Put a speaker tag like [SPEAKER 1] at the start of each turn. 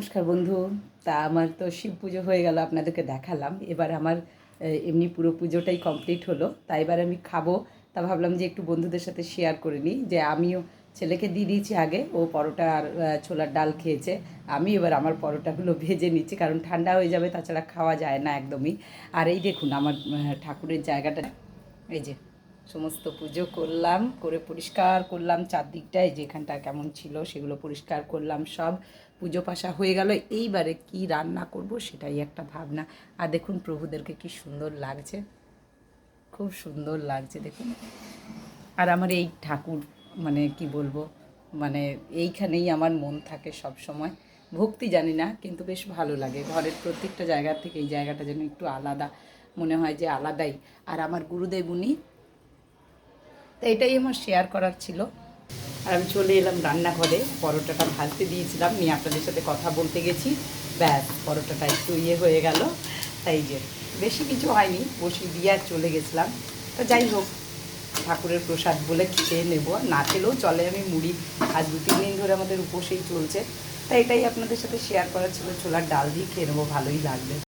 [SPEAKER 1] নমস্কার বন্ধু। তা আমার তো শিব পুজো হয়ে গেল, আপনাদেরকে দেখালাম। এবার আমার এমনি পুরো পুজোটাই কমপ্লিট হলো। তা এবার আমি খাব। তা ভাবলাম যে একটু বন্ধুদের সাথে শেয়ার করে নিই। যে আমিও ছেলেকে দিয়ে দিয়েছি আগে, ও পরোটা আর ছোলার ডাল খেয়েছে। আমি এবার আমার পরোটাগুলো ভেজে নিচ্ছি, কারণ ঠান্ডা হয়ে যাবে, তাছাড়া খাওয়া যায় না একদমই। আর এই দেখুন, আমার ঠাকুরের জায়গাটা, এই যে সমস্ত পুজো করলাম, করে পরিষ্কার করলাম চারদিকটায় এই যে এখানটা কেমন ছিল সেগুলো পরিষ্কার করলাম, সব পুজো পাশা হয়ে গেল। এইবারে কি রান্না করব সেটাই একটা ভাবনা। আর দেখুন প্রভুদেরকে কি সুন্দর লাগছে, খুব সুন্দর লাগছে দেখুন। আর আমার এই ঠাকুর মানে কি বলব মানে এইখানেই আমার মন থাকে সব সময়। ভক্তি জানি না, কিন্তু বেশ ভালো লাগে। ঘরের প্রত্যেকটা জায়গা থেকে এই জায়গাটা যেন একটু আলাদা, মনে হয় যে আলাদাই। আর আমার গুরুদেব উনি তো এটাই আমার শেয়ার করার ছিল। আর আমি চলে এলাম রান্নাঘরে, পরোটাটা ভাজতে দিয়েছিলাম, নিয়ে আপনাদের সাথে কথা বলতে গেছি। ব্যাস, পরোটাটা একটু ইয়ে হয়ে গেল। তাই যে, বেশি কিছু হয়নি, বসিয়ে দিয়ে আর চলে গেছিলাম। তো যাই হোক, ঠাকুরের প্রসাদ বলে খেয়ে নেব। না খেলেও চলে, আমি মুড়ি আজ দু, তিন দিন ধরে আমাদের উপসেই চলছে। তাই এটাই আপনাদের সাথে শেয়ার করার ছিল। ছোলার ডাল দিয়ে খেয়ে নেব, ভালোই লাগবে।